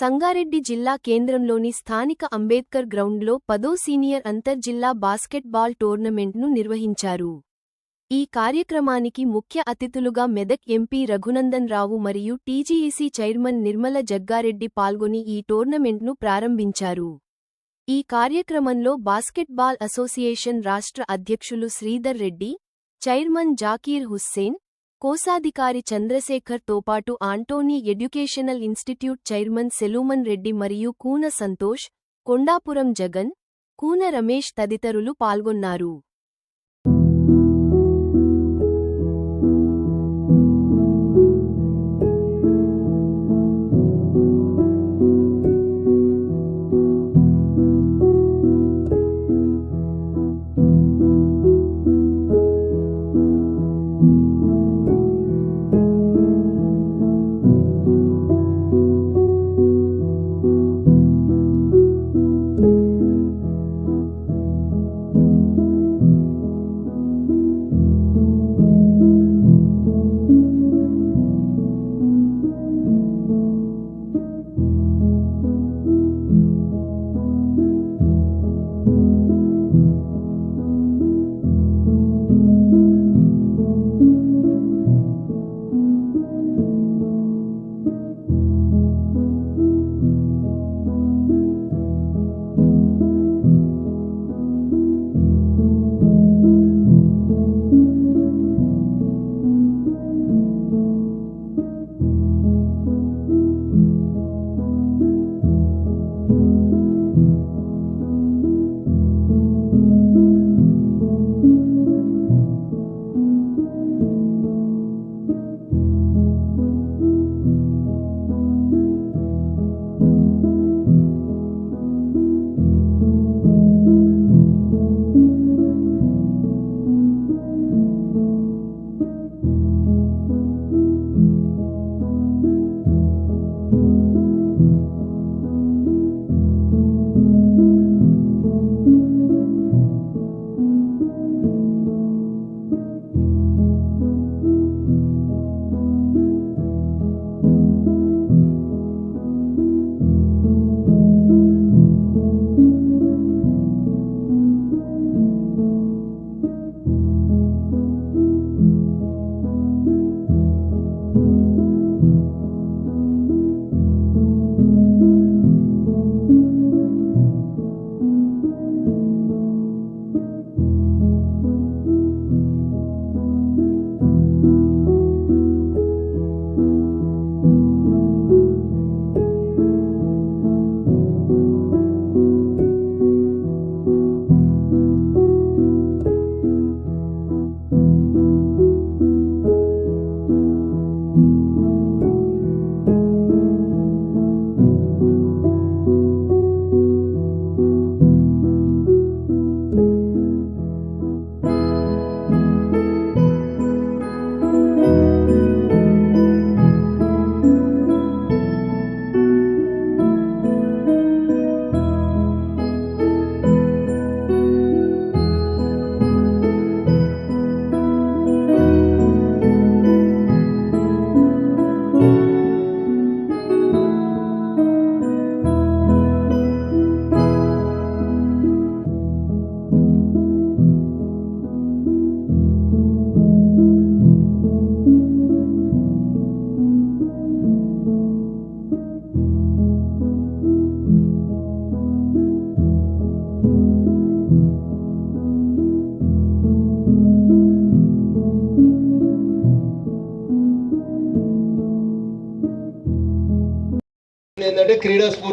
సంగారెడ్డి జిల్లా కేంద్రంలోని స్థానిక అంబేద్కర్ గ్రౌండ్లో పదో సీనియర్ అంతర్జిల్లా బాస్కెట్బాల్ టోర్నమెంట్ను నిర్వహించారు. ఈ కార్యక్రమానికి ముఖ్య అతిథులుగా మెదక్ ఎంపీ రఘునందన్ రావు మరియు టీజీఈసీ చైర్మన్ నిర్మల జగ్గారెడ్డి పాల్గొని ఈ టోర్నమెంట్ను ప్రారంభించారు. ఈ కార్యక్రమంలో బాస్కెట్బాల్ అసోసియేషన్ రాష్ట్ర అధ్యక్షులు శ్రీధర్ రెడ్డి చైర్మన్ జాకీర్ హుస్సేన్ కోశాధికారి చంద్రశేఖర్ తోపాటు Antony educational institute chairman Solomon Reddy మరియు కూన సంతోష్ కొండాపురం జగన్ కూన రమేష్ తదితరులు పాల్గొన్నారు.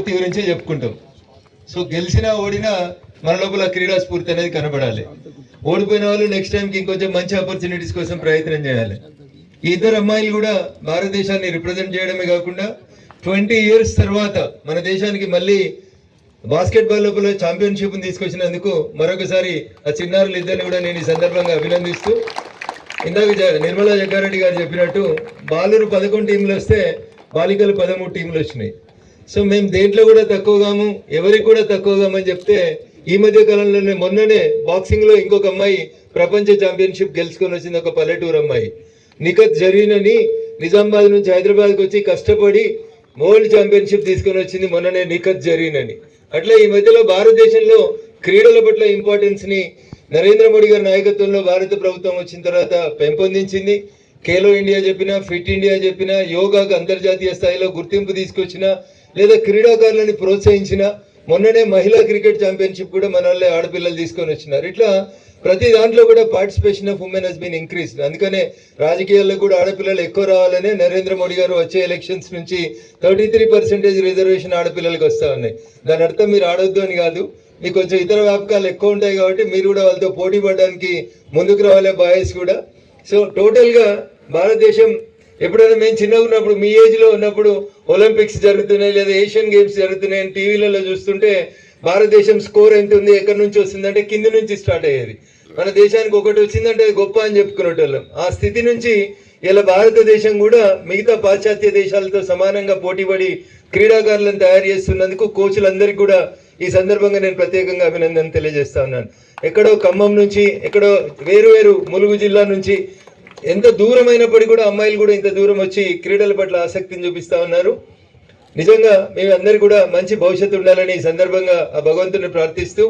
స్ఫూర్తి గురించే చెప్పుకుంటాం. సో గెలిచినా ఓడినా మన లోపల క్రీడా స్ఫూర్తి అనేది కనబడాలి. ఓడిపోయిన వాళ్ళు నెక్స్ట్ టైంకి ఇంకొంచెం మంచి ఆపర్చునిటీస్ కోసం ప్రయత్నం చేయాలి. ఈ ఇద్దరు అమ్మాయిలు కూడా భారతదేశాన్ని రిప్రజెంట్ చేయడమే కాకుండా ట్వంటీ ఇయర్స్ తర్వాత మన దేశానికి మళ్ళీ బాస్కెట్బాల్ లోపల ఛాంపియన్షిప్ని తీసుకొచ్చినందుకు మరొకసారి ఆ చిన్నారులు ఇద్దరిని కూడా నేను ఈ సందర్భంగా అభినందిస్తూ ఇందాక నిర్మలా జగ్గారెడ్డి గారు చెప్పినట్టు బాలురు పదకొండు టీంలు వస్తే బాలికలు పదమూడు టీంలు వచ్చినాయి. సో మేము దేంట్లో కూడా తక్కువగాము ఎవరికి కూడా తక్కువగామని చెప్తే ఈ మధ్య కాలంలోనే మొన్ననే బాక్సింగ్లో ఇంకొక అమ్మాయి ప్రపంచ ఛాంపియన్షిప్ గెలుచుకొని వచ్చింది ఒక పల్లెటూరు అమ్మాయి. నిఖత్ జరీనని నిజామాబాద్ నుంచి హైదరాబాద్కి వచ్చి కష్టపడి వరల్డ్ ఛాంపియన్షిప్ తీసుకొని వచ్చింది మొన్ననే నిఖత్ జరీనని. అట్లా ఈ మధ్యలో భారతదేశంలో క్రీడల పట్ల ఇంపార్టెన్స్ని నరేంద్ర మోడీ గారి నాయకత్వంలో భారత ప్రభుత్వం వచ్చిన తర్వాత పెంపొందించింది. ఖేలో ఇండియా చెప్పినా ఫిట్ ఇండియా చెప్పినా యోగాకు అంతర్జాతీయ స్థాయిలో గుర్తింపు తీసుకొచ్చిన లేదా క్రీడాకారులని ప్రోత్సహించిన మొన్ననే మహిళా క్రికెట్ ఛాంపియన్షిప్ కూడా మన వాళ్ళే ఆడపిల్లలు తీసుకొని వచ్చినారు. ఇట్లా ప్రతి దాంట్లో కూడా participation of women has been increase అందుకనే రాజకీయాల్లో కూడా ఆడపిల్లలు ఎక్కువ రావాలనే నరేంద్ర మోడీ గారు వచ్చే ఎలక్షన్స్ నుంచి థర్టీ త్రీ పర్సెంటేజ్ రిజర్వేషన్ ఆడపిల్లలకు వస్తా ఉన్నాయి. దాని అర్థం మీరు ఆడొద్దు అని కాదు. మీకు కొంచెం ఇతర వ్యాపకాలు ఎక్కువ ఉంటాయి కాబట్టి మీరు కూడా వాళ్ళతో పోటీ పడడానికి ముందుకు రావాలి బాయ్స్ కూడా. సో టోటల్గా భారతదేశం ఎప్పుడైనా మేము చిన్నగా ఉన్నప్పుడు మీ ఏజ్లో ఉన్నప్పుడు ఒలింపిక్స్ జరుగుతున్నాయి లేదా ఏషియన్ గేమ్స్ జరుగుతున్నాయి అని టీవీలలో చూస్తుంటే భారతదేశం స్కోర్ ఎంత ఉంది ఎక్కడి నుంచి వస్తుందంటే కింది నుంచి స్టార్ట్ అయ్యేది. మన దేశానికి ఒకటి వచ్చిందంటే గొప్ప అని చెప్పుకునేటోళ్ళం. ఆ స్థితి నుంచి ఇలా భారతదేశం కూడా మిగతా పాశ్చాత్య దేశాలతో సమానంగా పోటీపడి క్రీడాకారులను తయారు చేస్తున్నందుకు కోచ్లందరికీ కూడా ఈ సందర్భంగా నేను ప్రత్యేకంగా అభినందన తెలియజేస్తా ఉన్నాను. ఎక్కడో ఖమ్మం నుంచి ఎక్కడో వేరు వేరు ములుగు జిల్లా నుంచి ఎంత దూరమైనప్పటికీ కూడా అమ్మాయిలు కూడా ఇంత దూరం వచ్చి క్రీడల పట్ల ఆసక్తిని చూపిస్తా ఉన్నారు. నిజంగా మేము అందరు కూడా మంచి భవిష్యత్తు ఉండాలని ఈ సందర్భంగా ఆ భగవంతుని ప్రార్థిస్తూ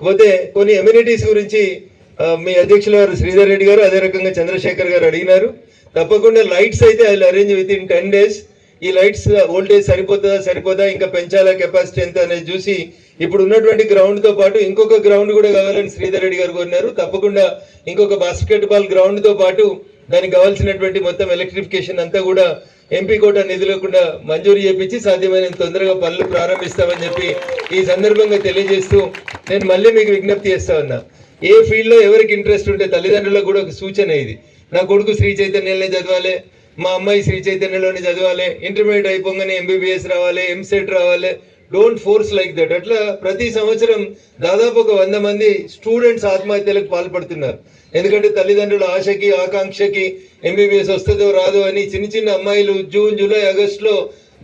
పోతే కొన్ని ఎమ్యూనిటీస్ గురించి మీ అధ్యక్షుల గారు శ్రీధర్ రెడ్డి గారు అదే రకంగా చంద్రశేఖర్ గారు అడిగినారు. తప్పకుండా లైట్స్ అయితే I arrange within ten days ఈ లైట్స్ ఓల్టేజ్ సరిపోతుందా సరిపోదా ఇంకా పెంచాలా కెపాసిటీ ఎంత అనేది చూసి ఇప్పుడు ఉన్నటువంటి గ్రౌండ్తో పాటు ఇంకొక గ్రౌండ్ కూడా కావాలని శ్రీధర్ రెడ్డి గారు కోరినారు. తప్పకుండా ఇంకొక బాస్కెట్ బాల్ గ్రౌండ్తో పాటు దానికి కావాల్సినటువంటి మొత్తం ఎలక్ట్రిఫికేషన్ అంతా కూడా ఎంపీ కోట నిధులకుండా మంజూరు చేపించి సాధ్యమైనంత తొందరగా పనులు ప్రారంభిస్తామని చెప్పి ఈ సందర్భంగా తెలియజేస్తూ నేను మళ్ళీ మీకు విజ్ఞప్తి చేస్తా ఉన్నా. ఏ ఫీల్డ్లో ఎవరికి ఇంట్రెస్ట్ ఉంటే తల్లిదండ్రులకు కూడా ఒక సూచన ఇది. నా కొడుకు శ్రీ చైతన్యలోనే చదవాలి మా అమ్మాయి శ్రీ చైతన్యలోనే చదవాలి ఇంటర్మీడియట్ అయిపోగానే ఎంబీబీఎస్ రావాలి ఎంసెట్ రావాలి డోంట్ ఫోర్స్ లైక్ దట్. అట్లా ప్రతి సంవత్సరం దాదాపు ఒక వంద మంది స్టూడెంట్స్ ఆత్మహత్యలకు పాల్పడుతున్నారు. ఎందుకంటే తల్లిదండ్రుల ఆశకి ఆకాంక్షకి ఎంబీబీఎస్ వస్తుందో రాదో అని చిన్న చిన్న అమ్మాయిలు జూన్ జూలై ఆగస్టులో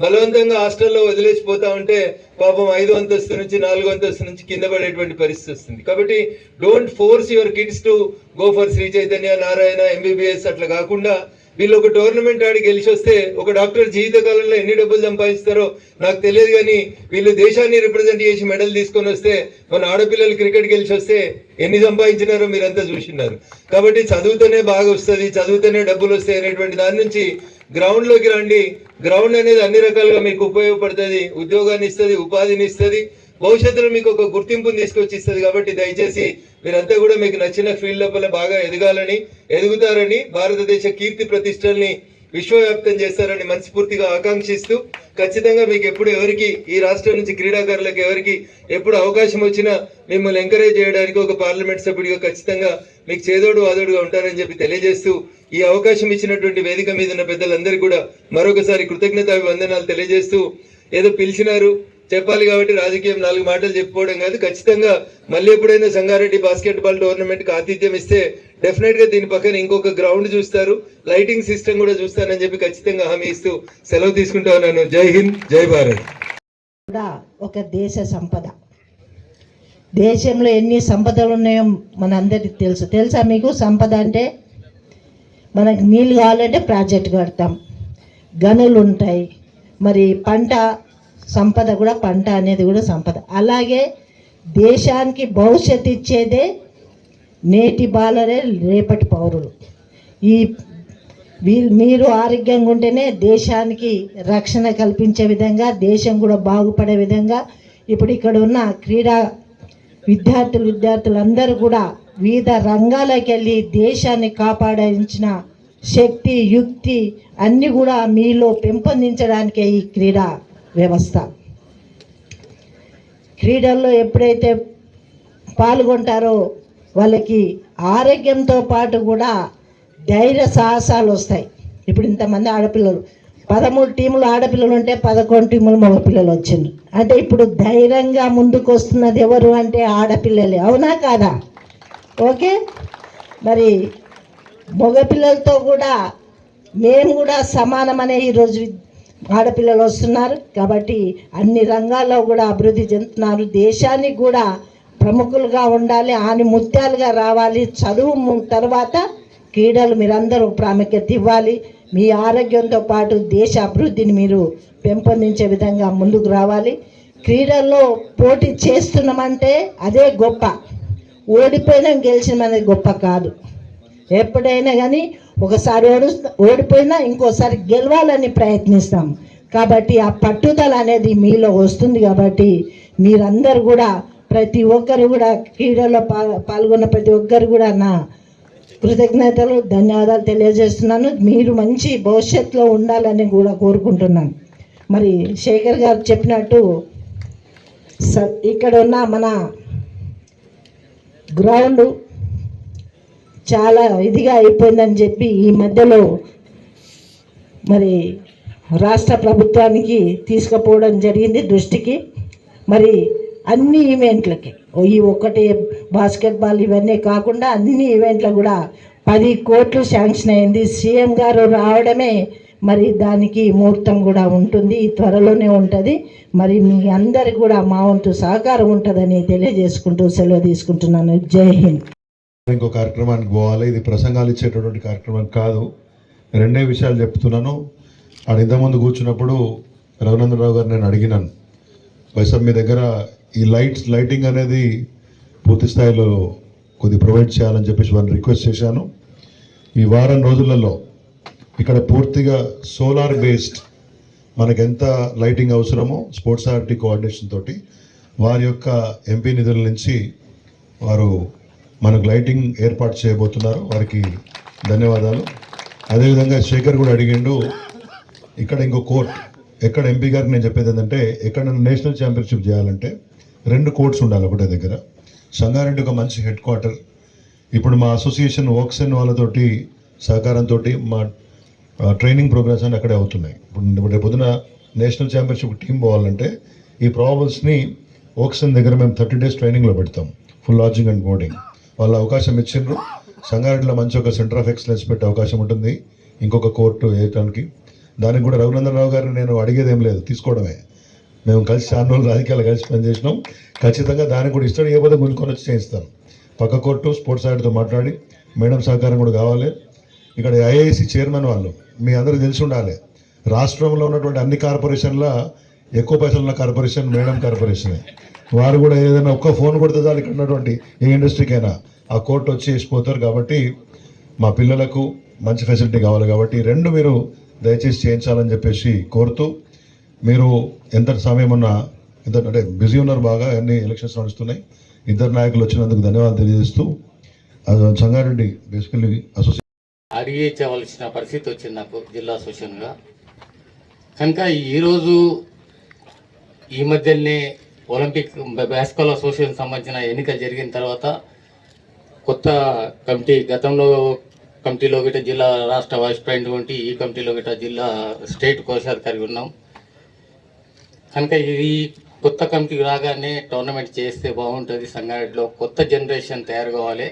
బలవంతంగా హాస్టల్లో వదిలేసిపోతా ఉంటే పాపం ఐదు అంతస్తు నుంచి నాలుగో అంతస్తు నుంచి కింద పడేటువంటి పరిస్థితి వస్తుంది. కాబట్టి don't force your kids to go for Sri Chaitanya Narayana MBBS అట్లా కాకుండా వీళ్ళు ఒక టోర్నమెంట్ ఆడి గెలిచి వస్తే ఒక డాక్టర్ జీవితకాలంలో ఎన్ని డబ్బులు సంపాదిస్తారో నాకు తెలియదు కానీ వీళ్ళు దేశాన్ని రిప్రజెంట్ చేసి మెడల్ తీసుకొని వస్తే మన ఆడపిల్లలు క్రికెట్ గెలిచి వస్తే ఎన్ని సంపాదించినారో మీరంతా చూసినారు. కాబట్టి చదువుతూనే బాగా వస్తుంది చదువుతూనే డబ్బులు వస్తాయి అనేటువంటి దాని నుంచి గ్రౌండ్లోకి రండి. గ్రౌండ్ అనేది అన్ని రకాలుగా మీకు ఉపయోగపడుతుంది ఉద్యోగాన్ని ఇస్తుంది ఉపాధిని ఇస్తుంది. భవిష్యత్తులో మీకు ఒక గుర్తింపుని తీసుకొచ్చి ఇస్తుంది కాబట్టి దయచేసి మీరంతా కూడా మీకు నచ్చిన ఫీల్డ్ లోపల బాగా ఎదగాలని ఎదుగుతారని భారతదేశ కీర్తి ప్రతిష్టల్ని విశ్వవ్యాప్తం చేస్తారని మనస్ఫూర్తిగా ఆకాంక్షిస్తూ ఖచ్చితంగా మీకు ఎప్పుడు ఎవరికి ఈ రాష్ట్రం నుంచి క్రీడాకారులకు ఎవరికి ఎప్పుడు అవకాశం వచ్చినా మిమ్మల్ని ఎంకరేజ్ చేయడానికి ఒక పార్లమెంట్ సభ్యుడిగా ఖచ్చితంగా మీకు చేదోడు వాదోడుగా ఉంటారని చెప్పి తెలియజేస్తూ ఈ అవకాశం ఇచ్చినటువంటి వేదిక మీద ఉన్న పెద్దలందరికీ కూడా మరొకసారి కృతజ్ఞత వందనాలు తెలియజేస్తూ ఏదో పిలిచినారు చెప్పాలి కాబట్టి రాజకీయం నాలుగు మాటలు చెప్పుకోవడం కాదు. ఖచ్చితంగా మళ్ళీ ఎప్పుడైనా సంగారెడ్డి బాస్కెట్ బాల్ టోర్నమెంట్కి ఆతిథ్యం ఇస్తే డెఫినెట్గా దీని పక్కన ఇంకొక గ్రౌండ్ చూస్తారు. లైటింగ్ సిస్టమ్ కూడా చూస్తానని చెప్పి ఖచ్చితంగా హామీ ఇస్తూ సెలవు తీసుకుంటా ఉన్నాను. జై హింద్ జై భారత్. కూడా ఒక దేశ సంపద. దేశంలో ఎన్ని సంపదలు ఉన్నాయో మనందరికీ తెలుసు. తెలుసా మీకు? సంపద అంటే మనకి నీళ్ళు కావాలంటే ప్రాజెక్ట్ కడతాం. గనులు ఉంటాయి. మరి పంట సంపద కూడా పంట అనేది కూడా సంపద. అలాగే దేశానికి భవిష్యత్ ఇచ్చేదే నేటి బాలరే రేపటి పౌరులు. ఈ వీ- మీరు ఆరోగ్యంగా ఉంటేనే దేశానికి రక్షణ కల్పించే విధంగా దేశం కూడా బాగుపడే విధంగా ఇప్పుడు ఇక్కడ ఉన్న క్రీడా విద్యార్థులు విద్యార్థులందరూ కూడా వివిధ రంగాలకు వెళ్ళి దేశాన్ని కాపాడించిన శక్తి యుక్తి అన్నీ కూడా మీలో పెంపొందించడానికే ఈ క్రీడా. వ్యవస్థ. క్రీడల్లో ఎప్పుడైతే పాల్గొంటారో వాళ్ళకి ఆరోగ్యంతో పాటు కూడా ధైర్య సాహసాలు వస్తాయి. ఇప్పుడు ఇంతమంది ఆడపిల్లలు పదమూడు టీములు ఆడపిల్లలు ఉంటే పదకొండు టీములు మగపిల్లలు వచ్చింది అంటే ఇప్పుడు ధైర్యంగా ముందుకు వస్తున్నది ఎవరు అంటే ఆడపిల్లలే. అవునా కాదా? ఓకే? మరి మగపిల్లలతో కూడా మేము కూడా సమానమనే ఈరోజు ఆడపిల్లలు వస్తున్నారు కాబట్టి అన్ని రంగాల్లో కూడా అభివృద్ధి చెందుతున్నారు. దేశానికి కూడా ప్రముఖులుగా ఉండాలి ఆని ముత్యాలుగా రావాలి. చదువు తర్వాత క్రీడలు మీరందరూ ప్రాముఖ్యత ఇవ్వాలి. మీ ఆరోగ్యంతో పాటు దేశ అభివృద్ధిని మీరు పెంపొందించే విధంగా ముందుకు రావాలి. క్రీడల్లో పోటీ చేస్తున్నామంటే అదే గొప్ప. ఓడిపోయినా గెలిచినమనేది గొప్ప కాదు. ఎప్పుడైనా కానీ ఒకసారి ఓడు ఓడిపోయినా ఇంకోసారి గెలవాలని ప్రయత్నిస్తాం. కాబట్టి ఆ పట్టుదల అనేది మీలో వస్తుంది కాబట్టి మీరందరూ కూడా ప్రతి ఒక్కరు కూడా క్రీడల్లో పాల్గొన్న ప్రతి ఒక్కరు కూడా నా కృతజ్ఞతలు ధన్యవాదాలు తెలియజేస్తున్నాను. మీరు మంచి భవిష్యత్తులో ఉండాలని కూడా కోరుకుంటున్నాను. మరి శేఖర్ గారు చెప్పినట్టు స- ఇక్కడ ఉన్న మన గ్రౌండ్ చాలా ఇదిగా అయిపోయిందని చెప్పి ఈ మధ్యలో మరి రాష్ట్ర ప్రభుత్వానికి తీసుకుపోవడం జరిగింది దృష్టికి. మరి అన్ని ఈవెంట్లకి ఓ ఈ ఒక్కటి బాస్కెట్బాల్ ఇవన్నీ కాకుండా అన్ని ఈవెంట్లు కూడా పది కోట్లు శాంక్షన్ అయింది. సీఎం గారు రావడమే మరి దానికి ముహూర్తం కూడా ఉంటుంది. త్వరలోనే ఉంటుంది. మరి మీ అందరికి కూడా మా వంతు సహకారం ఉంటుందని తెలియజేసుకుంటూ సెలవు తీసుకుంటున్నాను. జై హింద్. ఇంకో కార్యక్రమానికి పోవాలి. ఇది ప్రసంగాలు ఇచ్చేటటువంటి కార్యక్రమం కాదు. రెండే విషయాలు చెప్తున్నాను. ఆడ ఇంతకుముందు కూర్చున్నప్పుడు రఘునందరావు గారు నేను అడిగినాను. వైసప్ మీ దగ్గర ఈ లైట్స్ లైటింగ్ అనేది పూర్తి స్థాయిలో కొద్ది ప్రొవైడ్ చేయాలని చెప్పేసి వాళ్ళని రిక్వెస్ట్ చేశాను. ఈ వారం రోజులలో ఇక్కడ పూర్తిగా సోలార్ బేస్డ్ మనకు ఎంత లైటింగ్ అవసరమో స్పోర్ట్స్ అథారిటీ కోఆర్డినేషన్ తోటి వారి యొక్క ఎంపీ నిధుల నుంచి వారు మనకు లైటింగ్ ఏర్పాటు చేయబోతున్నారు. వారికి ధన్యవాదాలు. అదేవిధంగా శేఖర్ కూడా అడిగిండు ఇక్కడ ఇంకో కోర్ట్ ఎక్కడ ఎంపీ గారికి నేను చెప్పేది ఏంటంటే ఎక్కడ నేషనల్ ఛాంపియన్షిప్ చేయాలంటే రెండు కోర్ట్స్ ఉండాలి ఒకటే దగ్గర. సంగారెడ్డి ఒక మంచి హెడ్ క్వార్టర్. ఇప్పుడు మా అసోసియేషన్ ఓక్సెన్ వాళ్ళతోటి సహకారంతో మా ట్రైనింగ్ ప్రోగ్రామ్స్ అని అక్కడే అవుతున్నాయి. ఇప్పుడు రేపు పొద్దున నేషనల్ ఛాంపియన్షిప్ టీం పోవాలంటే ఈ ప్రాబల్స్ని ఓక్సన్ దగ్గర మేము థర్టీ డేస్ ట్రైనింగ్లో పెడతాం. Full lodging and boarding. వాళ్ళ అవకాశం ఇచ్చిండ్రు. సంగారెడ్డిలో మంచి ఒక సెంటర్ ఆఫ్ ఎక్సలెన్స్ పెట్టే అవకాశం ఉంటుంది. ఇంకొక కోర్టు వేయటానికి దానికి. కూడా రఘునందనరావు గారిని నేను అడిగేది ఏం లేదు. తీసుకోవడమే. మేము కలిసి చాలా రోజులు రాజకీయాలు కలిసి పనిచేసినాం. ఖచ్చితంగా దానికి కూడా ఇష్టం ఇవ్వకపోతే గుంజుకొని వచ్చి చేయిస్తాను పక్క కోర్టు స్పోర్ట్స్ సైడ్తో మాట్లాడి మేడం సహకారం కూడా కావాలి. ఇక్కడ ఐఐసి చైర్మన్ వాళ్ళు మీ అందరూ తెలిసి ఉండాలి. రాష్ట్రంలో ఉన్నటువంటి అన్ని కార్పొరేషన్ల ఎక్కువ పైసలు ఉన్న కార్పొరేషన్ మేడం కార్పొరేషనే. వారు కూడా ఏదైనా ఒక్క ఫోన్ కొడితే చాలు ఇక్కడ ఉన్నటువంటి ఏ ఇండస్ట్రీకైనా. ఆ కోర్టు వచ్చి వేసిపోతారు కాబట్టి మా పిల్లలకు మంచి ఫెసిలిటీ కావాలి కాబట్టి రెండు మీరు దయచేసి చేయించాలని చెప్పేసి కోరుతూ మీరు ఎంత సమయం ఉన్నా ఎంత అంటే బిజీ ఉన్నారు బాగా అన్ని ఎలక్షన్స్ నడుస్తున్నాయి. ఇద్దరు నాయకులు వచ్చినందుకు ధన్యవాదాలు తెలియజేస్తూ సంగారెడ్డి బేసికల్లీ అసోసియేషన్. అడిగించవలసిన పరిస్థితి వచ్చింది నాకు జిల్లా అసోసియేషన్గా. కనుక ఈరోజు ఈ మధ్యనే ఒలింపిక్ బాస్కెట్బాల్ అసోసియేషన్ సంబంధించిన ఎన్నిక జరిగిన తర్వాత కొత్త కమిటీ గతంలో కమిటీలో గిట్ట జిల్లా రాష్ట్ర వైస్ ప్రెసిడెంట్ వంటి ఈ కమిటీలో గిట్ట జిల్లా స్టేట్ కోశాధికారి ఉన్నాం. కనుక ఇది కొత్త కమిటీ రాగానే టోర్నమెంట్ చేస్తే బాగుంటుంది సంగారెడ్డిలో కొత్త జనరేషన్ తయారు కావాలి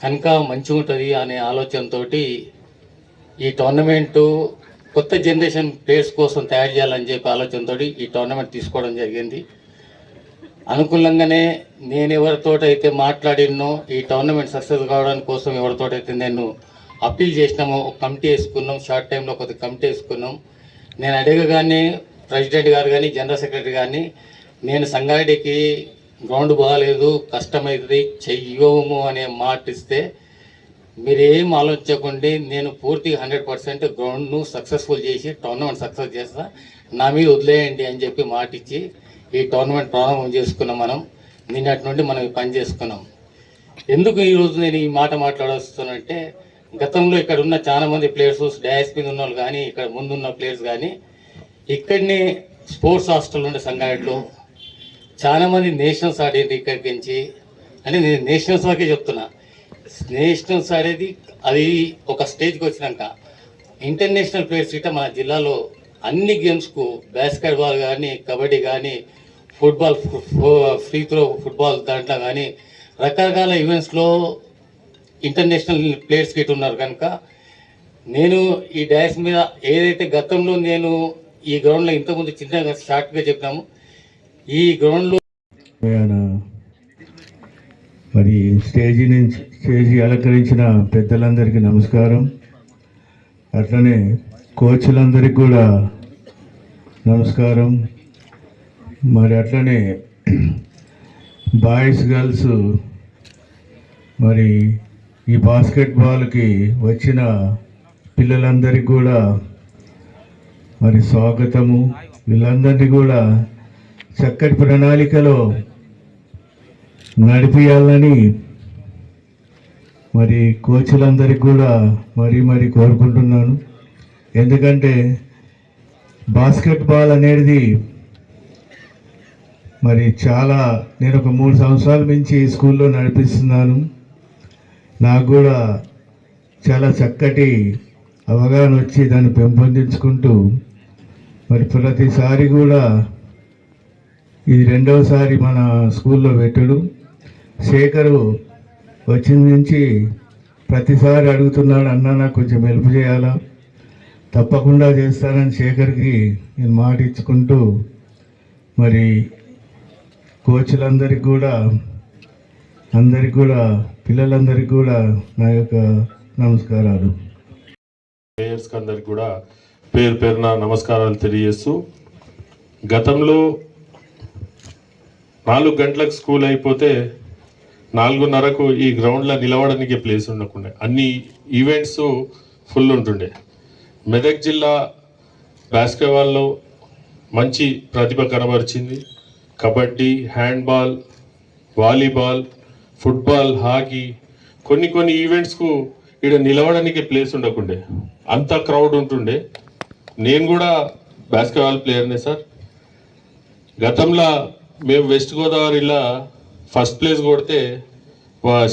కనుక మంచిగా ఉంటుంది అనే ఆలోచనతో ఈ టోర్నమెంటు కొత్త జనరేషన్ ప్లేయర్స్ కోసం తయారు చేయాలని చెప్పి ఆలోచనతో ఈ టోర్నమెంట్ తీసుకోవడం జరిగింది. అనుకూలంగానే నేను ఎవరితోటైతే మాట్లాడినో ఈ టోర్నమెంట్ సక్సెస్ కావడానికి కోసం ఎవరితోటైతే నేను అప్పీల్ చేసినామో ఒక కమిటీ వేసుకున్నాం షార్ట్ టైంలో కొద్ది కమిటీ వేసుకున్నాం. నేను అడగగానే ప్రెసిడెంట్ గారు కానీ జనరల్ సెక్రటరీ కానీ నేను సంగారెడ్డికి గ్రౌండ్ బాగాలేదు కష్టమవుతుంది చెయ్యము అనే మాట ఇస్తే మీరేం ఆలోచించకండి నేను పూర్తిగా హండ్రెడ్ పర్సెంట్ గ్రౌండ్ను సక్సెస్ఫుల్ చేసి టోర్నమెంట్ సక్సెస్ చేస్తా నా మీద వదిలేయండి అని చెప్పి మాట ఇచ్చి ఈ టోర్నమెంట్ ప్రారంభం చేసుకున్నాం మనం. నిన్నటి నుండి మనం పని చేసుకున్నాం. ఎందుకు ఈరోజు నేను ఈ మాట మాట్లాడొస్తున్నానంటే గతంలో ఇక్కడ ఉన్న చాలా మంది ప్లేయర్స్ డాష్ మీద ఉన్న వాళ్ళు కానీ ఇక్కడ ముందున్న ప్లేయర్స్ కానీ ఇక్కడనే స్పోర్ట్స్ హాస్టల్ ఉండే సంగారెడ్డిలో చాలా మంది నేషనల్స్ ఆడేది ఇక్కడికి నుంచి అంటే నేను నేషనల్స్ వరకే చెప్తున్నా. నేషనల్స్ ఆడేది అది ఒక స్టేజ్కి వచ్చినాక ఇంటర్నేషనల్ ప్లేయర్స్ ఇట్లా మన జిల్లాలో అన్ని గేమ్స్కు బాస్కెట్బాల్ కానీ కబడ్డీ కానీ ఫుట్బాల్ ఫ్రీ త్రో ఫుట్బాల్ దాంట్లో కానీ రకరకాల ఈవెంట్స్లో ఇంటర్నేషనల్ ప్లేయర్స్ గిట్ ఉన్నారు కనుక నేను ఈ డ్యాన్స్ మీద ఏదైతే గతంలో నేను ఈ గ్రౌండ్లో ఇంతకుముందు చిన్నగా షార్ట్గా చెప్పాము ఈ గ్రౌండ్లో మరి స్టేజీ నుంచి స్టేజీ అలంకరించిన పెద్దలందరికీ నమస్కారం. అట్లనే కోచ్లందరికీ కూడా నమస్కారం. మరి అట్లనే బాయ్స్ గర్ల్స్ మరి ఈ బాస్కెట్బాల్కి వచ్చిన పిల్లలందరికీ కూడా మరి స్వాగతము. వీళ్ళందరినీ కూడా చక్కటి ప్రణాళికలో నడిపియాలని మరి కోచ్లందరికీ కూడా మరీ మరీ కోరుకుంటున్నాను. ఎందుకంటే బాస్కెట్బాల్ అనేది మరి చాలా నేను ఒక మూడు సంవత్సరాల నుంచి స్కూల్లో నడిపిస్తున్నాను. నాకు కూడా చాలా చక్కటి అవగాహన వచ్చి దాన్ని పెంపొందించుకుంటూ మరి ప్రతిసారి కూడా ఇది రెండవసారి మన స్కూల్లో పెట్టడు. శేఖరు వచ్చిన నుంచి ప్రతిసారి అడుగుతున్నాడు అన్న నాకు కొంచెం హెల్ప్ చేయాలా? తప్పకుండా చేస్తానని శేఖర్కి నేను మాట ఇచ్చుకుంటూ మరి కోచ్లందరికీ కూడా అందరికి కూడా పిల్లలందరికీ కూడా నా యొక్క నమస్కారాలు. ప్లేయర్స్కి అందరికి కూడా పేరు పేరున నమస్కారాలు తెలియజేస్తూ గతంలో నాలుగు గంటలకు స్కూల్ అయిపోతే నాలుగున్నరకు ఈ గ్రౌండ్లో నిలవడానికి ప్లేస్ ఉండకుండే. అన్ని ఈవెంట్స్ ఫుల్ ఉంటుండే. మెదక్ జిల్లా బాస్కెట్బాల్లో మంచి ప్రతిభ కనబరిచింది. Kabaddi handball volleyball football hockey కొన్ని కొన్ని ఈవెంట్స్కు ఇక్కడ నిలవడానికి ప్లేస్ ఉండకుండే. అంత క్రౌడ్ ఉంటుండే. నేను కూడా బాస్కెట్బాల్ ప్లేయర్నే సార్ గతంలో మేము వెస్ట్ గోదావరిలో ఫస్ట్ ప్లేస్ కొడితే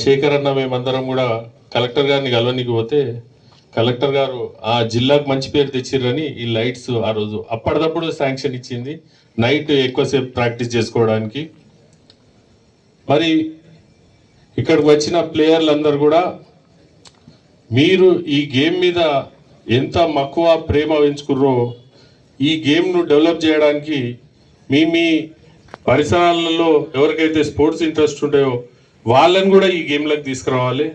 శేఖర్ అన్న మేమందరం కూడా కలెక్టర్ గారిని కలవనికి పోతే కలెక్టర్ గారు ఆ జిల్లాకు మంచి పేరు తెచ్చిర్రని ఈ లైట్స్ ఆ రోజు అప్పటిదప్పుడు శాంక్షన్ ఇచ్చింది. నైట్ ఎక్కువసేపు ప్రాక్టీస్ చేసుకోవడానికి. మరి ఇక్కడికి వచ్చిన ప్లేయర్లందరూ కూడా మీరు ఈ గేమ్ మీద ఎంత మక్కువ ప్రేమ పెంచుకుర్రో ఈ గేమ్ను డెవలప్ చేయడానికి మీ మీ పరిసరాలలో ఎవరికైతే స్పోర్ట్స్ ఇంట్రెస్ట్ ఉంటాయో వాళ్ళని కూడా ఈ గేమ్లకు తీసుకురావాలి.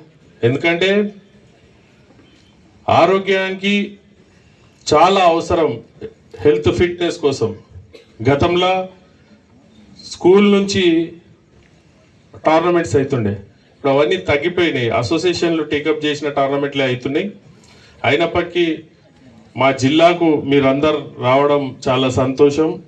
ఎందుకంటే ఆరోగ్యానికి చాలా అవసరం హెల్త్ ఫిట్నెస్ కోసం. గతంలో స్కూల్ నుంచి టోర్నమెంట్స్ అవుతుండే ఇప్పుడు అవన్నీ తగ్గిపోయినాయి. అసోసియేషన్లు టేకప్ చేసిన టోర్నమెంట్లే అవుతున్నాయి అయినప్పటికీ మా జిల్లాకు మీరందరు రావడం చాలా సంతోషం.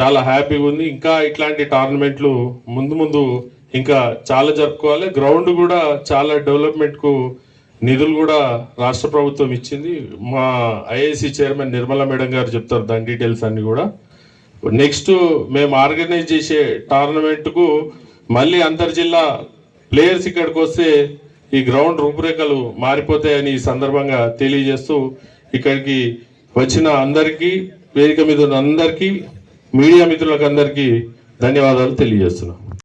చాలా హ్యాపీగా ఉంది. ఇంకా ఇట్లాంటి టోర్నమెంట్లు ముందు ముందు ఇంకా చాలా జరుపుకోవాలి. గ్రౌండ్ కూడా చాలా డెవలప్మెంట్కు నిధులు కూడా రాష్ట్ర ప్రభుత్వం ఇచ్చింది. మా ఐఏసీ చైర్మన్ నిర్మలా మేడం గారు చెప్తారు దాని డీటెయిల్స్ అన్నీ కూడా. నెక్స్ట్ మేము ఆర్గనైజ్ చేసే టోర్నమెంట్కు మళ్ళీ అంతర్జిల్లా ప్లేయర్స్ ఇక్కడికి వస్తే ఈ గ్రౌండ్ రూపురేఖలు మారిపోతాయని ఈ సందర్భంగా తెలియజేస్తూ ఇక్కడికి వచ్చిన అందరికీ వేదిక మీద ఉన్న అందరికీ మీడియా మిత్రులకు అందరికీ ధన్యవాదాలు తెలియజేస్తున్నాం.